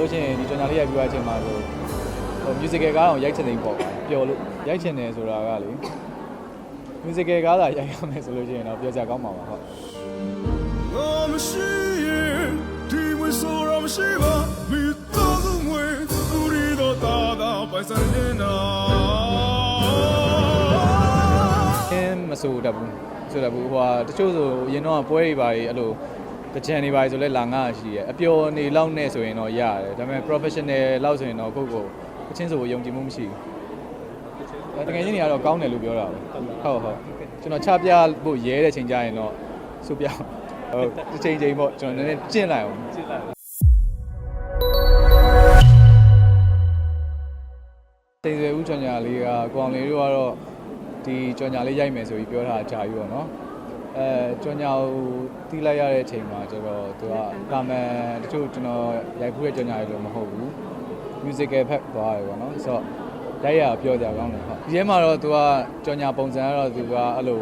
လို့ရှိရင်ဒီကြော်ညာလေးရိုက်ပြရခြင်းမှာဆိုဟို musical ကားအောင်ရိုက်ချင်တယ်ပေါ့ပျော်လို့ရိုက်ချင်တယ်ဆိုတာကလေ musical ကားသာရိုက်ရမယ်ဆိုလို့ရှိရင်တော့ပြောကြကောင်းမှာပါဟုတ်我们是因为受让希望，你的认为努力到达到白山天啊。အင်းမဆိုတတ်ဘူးဆိုတတ်ဘူးဟိုဟာတချို့ဆိုရင်တော့ပွဲတွေပါကြီးအဲ့လို ကြံနေပါကြီးဆိုလဲလာငါရှိရဲအပျော်နေလောက်နဲ့ဆိုရင်တော့ရတယ်ဒါပေမဲ့ professional လောက်ဆိုရင်တော့ကိုယ့်ကိုယ်အချင်းဆိုယုံကြည်မှုမရှိဘူးတကယ်ချင်းတွေကတော့ကောင်းတယ်လို့ပြောတာပဲဟုတ်ဟုတ်ကျွန်တော်ချပြဖို့ရဲတဲ့ချိန်ကြရင်တော့စုပြဟုတ်တစ်ချိန်ချိန်ပေါ့ကျွန်တော်နည်းနည်းကျင့်လိုက်အောင်ကြည့်လိုက်တိမ်ဆွေဦးကြော်ညာလေးကကိုအောင်လေးတို့ကတော့ဒီကြော်ညာလေးရိုက်မယ်ဆိုပြီးပြောထားတာကြာပြီပေါ့နော် အဲကြော်ညာကိုတီးလိုက်ရတဲ့အချိန်မှာကျတော့သူကကာမန်တချို့ကျွန်တော်ရိုက်ဖူးတဲ့ကြော်ညာလေးလို့မဟုတ်ဘူး musical ဖက်သွားတယ်ပေါ့နော်ဆိုတော့ရိုက်ရပြောကြကောင်းတယ်ဟုတ်ဒီထဲမှာတော့သူကကြော်ညာပုံစံကတော့သူကအဲ့လို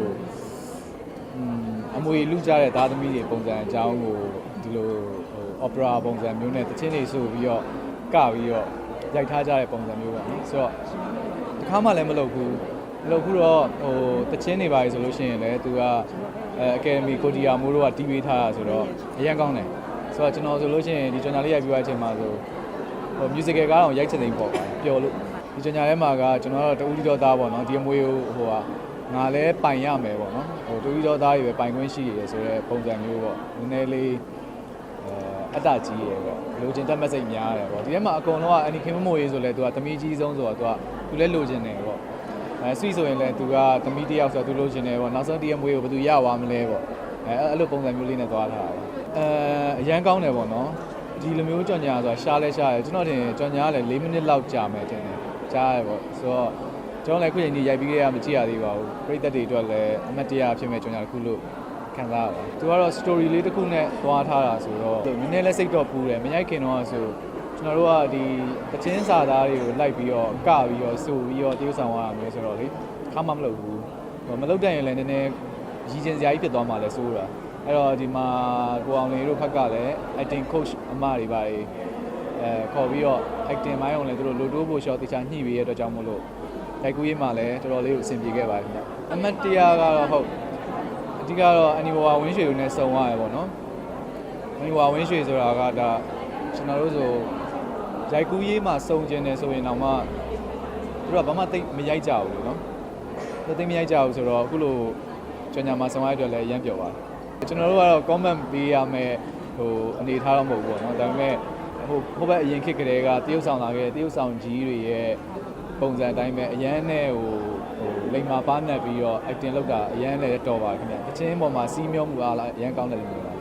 อืมအမွေလူကြတဲ့သားသမီးတွေပုံစံအကြောင်းကိုဒီလိုဟို opera ပုံစံမျိုးနဲ့တချင်းတွေဆိုပြီးတော့ကပြီးတော့ရိုက်ထားကြတဲ့ပုံစံမျိုးပေါ့နော်ဆိုတော့တစ်ခါမှလည်းမလုပ်ဘူး မလုပ်ဘူးတော့ဟိုတချင်းတွေပါလေဆိုလို့ရှိရင်လည်းသူကအဲအကယ်ဒမီကိုတီယာမိုးတို့ကတီးပေးထားတာဆိုတော့အရင်ကောင်းတယ်ဆိုတော့ကျွန်တော်ဆိုလို့ရှိရင်ဒီကျွန်တော်လေးရိုက်ပြီးသွားတဲ့အချိန်မှာဆိုဟို musical ကားတော့ရိုက်ချင်တယ်ပေါ့ပျော်လို့ဒီကျွန်တော်ထဲမှာကကျွန်တော်တို့တူတီတော်သားပေါ့နော်ဒီအမွေကိုဟိုဟာငါလည်းပိုင်ရမယ်ပေါ့နော်ဟိုတူတီတော်သားကြီးပဲပိုင်ခွင့်ရှိရဆိုတဲ့ပုံစံမျိုးပေါ့နည်းနည်းလေးအဲအတ္တကြီးရယ်ပေါ့လိုချင်တတ်မစိတ်များတယ်ပေါ့ဒီထဲမှာအကုန်လုံးကအနီခင်မမိုးရေးဆိုလဲသူကသမီးကြီးဆုံးဆိုတော့သူကသူလည်းလိုချင်တယ်ပေါ့ အဲဆွီဆိုရင်လည်းသူကသမီးတစ်ယောက်ဆိုတော့သူလိုချင်တယ်ပေါ့နောက်ဆုံးတရမွေးကိုဘယ်သူရသွားမလဲပေါ့အဲအဲ့လိုပုံစံမျိုးလေးနဲ့သွားထားတာအဲအရန်ကောင်းတယ်ပေါ့နော်ဒီလိုမျိုးကြော်ညာဆိုတာရှားလဲရှားတယ်ကျွန်တော်တင်ကြော်ညာကလည်း၄မိနစ်လောက်ကြာမယ်တင်တယ်ကြားရပေါ့ဆိုတော့ကျွန်တော်လည်းခုချိန်ကြီးရိုက်ပြီးခဲ့ရမကြည့်ရသေးပါဘူးပရိသတ်တွေအတွက်လည်းအမတ်တရားဖြစ်မဲ့ကြော်ညာတစ်ခုလို့ခံစားရပါတယ်။သူကတော့ story လေးတစ်ခုနဲ့သွားထားတာဆိုတော့နည်းနည်းလေးစိတ်တော့ပူတယ်။မရိုက်ခင်တော့ဆို ကျွန်တော်တို့ကဒီတချင်းစာသားတွေကိုလိုက်ပြီးတော့ကပြီးတော့စုပြီးတော့တရုပ်ဆောင်ရတာမျိုးဆိုတော့လေခါမှမလုပ်ဘူး။ဟိုမလုပ်တဲ့ရင်လည်းနည်းနည်းရည်ကျင်စရာကြီးဖြစ်သွားမှလည်းစိုးတာ။အဲ့တော့ဒီမှာကိုအောင်လေးတို့ဘက်ကလည်း acting coach အမတွေပါအဲခေါ်ပြီးတော့ acting မိုင်းအောင်လည်းသူတို့လိုတိုးဖို့ shot တခြားညှိပေးရတဲ့အတွက်ကြောင့်မို့လို့တိုက်ကူးရေးမှာလည်းတော်တော်လေးကိုအဆင်ပြေခဲ့ပါတယ်ခင်ဗျ။အမတ်တရားကတော့ဟုတ်အဓိကတော့အနီဘဝဝင်းရွှေကိုနဲ့စုံရတယ်ပေါ့နော်အနီဘဝဝင်းရွှေဆိုတာကဒါကျွန်တော်တို့ဆို ရိုက်ကူးရေးမှာစုံကျင်တယ်ဆိုရင်တော့မှသူတို့ကဘာမှသိပ်မရိုက်ကြဘူးလေနော်သူသိပ်မရိုက်ကြဘူးဆိုတော့အခုလိုကျွန်ညာမှာစုံရတဲ့အတွက်လည်းရမ်းပြောပါတယ်ကျွန်တော်တို့ကတော့ comment ပေးရမယ်ဟိုအနေထားတော့မဟုတ်ဘူးပေါ့နော်ဒါပေမဲ့ဟိုဟိုဘက်အရင်ခေတ်ကလေးကတရုတ်ဆောင်လာခဲ့တရုတ်ဆောင်ကြီးတွေရဲ့ပုံစံအတိုင်းပဲအရန်နဲ့ဟိုဟိုလိမ္မာပါနဲ့ပြီးတော့ acting လုပ်တာအရန်လည်းတော်ပါခင်ဗျတချင်းပေါ်မှာစီးမျောမှုအားလားအရန်ကောင်းတယ်လို့ပြောတာ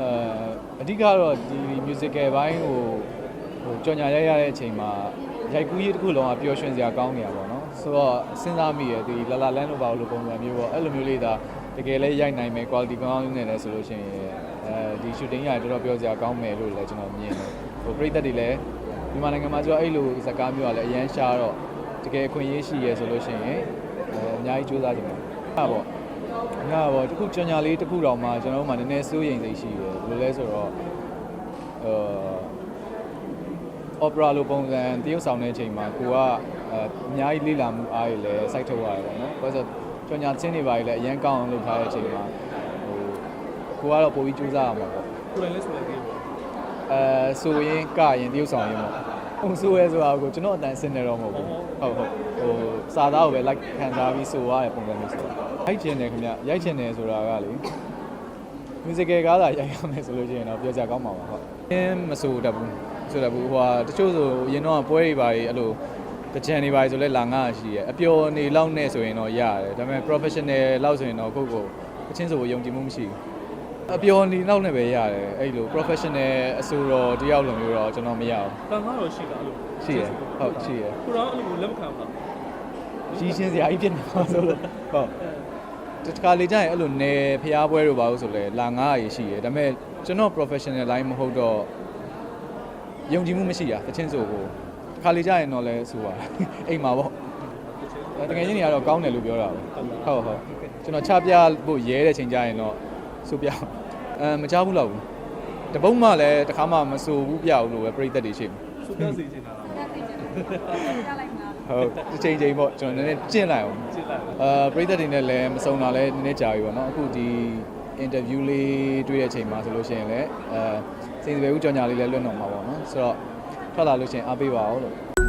အဲအဓိကတော့ဒီ musical ဘိုင်းဟို ဟိုကြော်ညာရိုက်ရတဲ့အချိန်မှာရိုက်ကူးရေးတစ်ခုလုံးကပျော်ရွှင်စရာကောင်းနေတာပေါ့နော်ဆိုတော့စဉ်းစားမိရဒီလာလာလန်းလို့ပါလို့ပုံစံမျိုးပေါ့အဲ့လိုမျိုးလေးဒါတကယ်လည်းရိုက်နိုင်မယ် quality ကောင်းနေတယ်ဆိုလို့ရှိရင်အဲဒီ shooting ရတော်တော်ပြောစရာကောင်းမယ်လို့လည်းကျွန်တော်မြင်တယ်ဟိုပရိသတ်တွေလည်းမြန်မာနိုင်ငံမှာကျတော့အဲ့လိုဇာတ်ကားမျိုးကလည်းအရန်ရှားတော့တကယ်အခွင့်အရေးရှိရဲဆိုလို့ရှိရင်အဲအများကြီးစူးစမ်းကြတယ်ဟုတ်ပေါ့ငါပေါ့တခုကြော်ညာလေးတခုတောင်မှကျွန်တော်တို့မှနည်းနည်းစိုးရိမ်စိတ်ရှိတယ်ဘယ်လိုလဲဆိုတော့အာ opera လိုပုံစံတရုပ်ဆောင်တဲ့အချိန်မှာကိုကအအများကြီးလေ့လာမှုအားရလည်းစိုက်ထုတ်ရတယ်ပေါ့နော်။ဘာလို့ဆိုကြော်ညာချင်းတွေပါလေအရန်ကောင်းအောင်လုပ်ထားတဲ့အချိန်မှာဟိုကိုကတော့ပိုပြီးကြိုးစားရမှာပေါ့ကိုယ်လည်းဆိုလိုက်သေးပေါ့။အဲဆိုရင်ကရင်တရုပ်ဆောင်ရင်ပေါ့။ဟိုဆိုရဲဆိုတာကိုကျွန်တော်အတန်စင်နေတော့မဟုတ်ဘူး။ဟုတ်ဟုတ်ဟိုစာသားကိုပဲ like ခံစားပြီးဆိုရတဲ့ပုံစံမျိုးဆိုတာ။ရိုက်ချင်တယ်ခင်ဗျ။ရိုက်ချင်တယ်ဆိုတာကလေ musical ကားသာရိုက်ရမယ်ဆိုလို့ရှိရင်တော့ပြောစရာကောင်းမှာပါဟုတ်။အင်းမဆိုတတ်ဘူး။ ဆိုတတ်ဘူးဟိုဟာတချို့ဆိုအရင်တော့ပွဲတွေပါလေအဲ့လိုတကြံနေပါလေဆိုလဲလာငါရှိရဲအပျော်နေလောက်နဲ့ဆိုရင်တော့ရတယ်ဒါပေမဲ့ professional လောက်ဆိုရင်တော့ကိုယ့်ကိုအချင်းဆိုယုံကြည်မှုမရှိဘူးအပျော်နေလောက်နဲ့ပဲရတယ်အဲ့လို professional အဆိုတော်တယောက်လိုမျိုးတော့ကျွန်တော်မရဘူးတန်ခါတော့ရှိတာအဲ့လိုရှိရဟုတ်ရှိရကိုတော့အဲ့လိုလက်မခံဘူးလားကြီးချင်းစရာကြီးဖြစ်နေပါဆိုလို့ဟုတ်တခါလေကြာရင်အဲ့လိုနယ်ဖျားပွဲတို့ပါလို့ဆိုလဲလာငါးရရှိရဒါပေမဲ့ကျွန်တော် professional line မဟုတ်တော့ ယုံကြည်မှုမရှိတာတချင်းဆိုကိုခါလေကြရင်တော့လဲဆိုတာအိမ်မှာပေါ့တကယ်ချင်းတွေကတော့ကောင်းတယ်လို့ပြောတာပေါ့ဟုတ်ဟုတ်ကျွန်တော်ချပြဖို့ရဲတဲ့ချိန်ကြရင်တော့ဆိုပြအမ်မချဘူးလောက်ဘူးတပုံးမှလည်းတခါမှမဆိုဘူးပြဘူးလို့ပဲပြိသက်တွေရှိမှာဆိုပြစီချင်တာလားဟုတ်တစ်ချိန်ချိန်ပေါ့ကျွန်တော်နည်းနည်းကျင့်လိုက်အောင်ကျင့်လိုက်အာပြိသက်တွေနဲ့လည်းမစုံတာလည်းနည်းနည်းကြာပြီပေါ့နော်အခုဒီ interview လေးတွေ့တဲ့အချိန်မှာဆိုလို့ရှိရင်လည်းအာ စိန်စပယ်ဦးကြောင်ညာလေးလည်းလွတ်တော့မှာပေါ့နော်ဆိုတော့ထွက်လာလို့ရှိရင်အားပေးပါအောင်လို့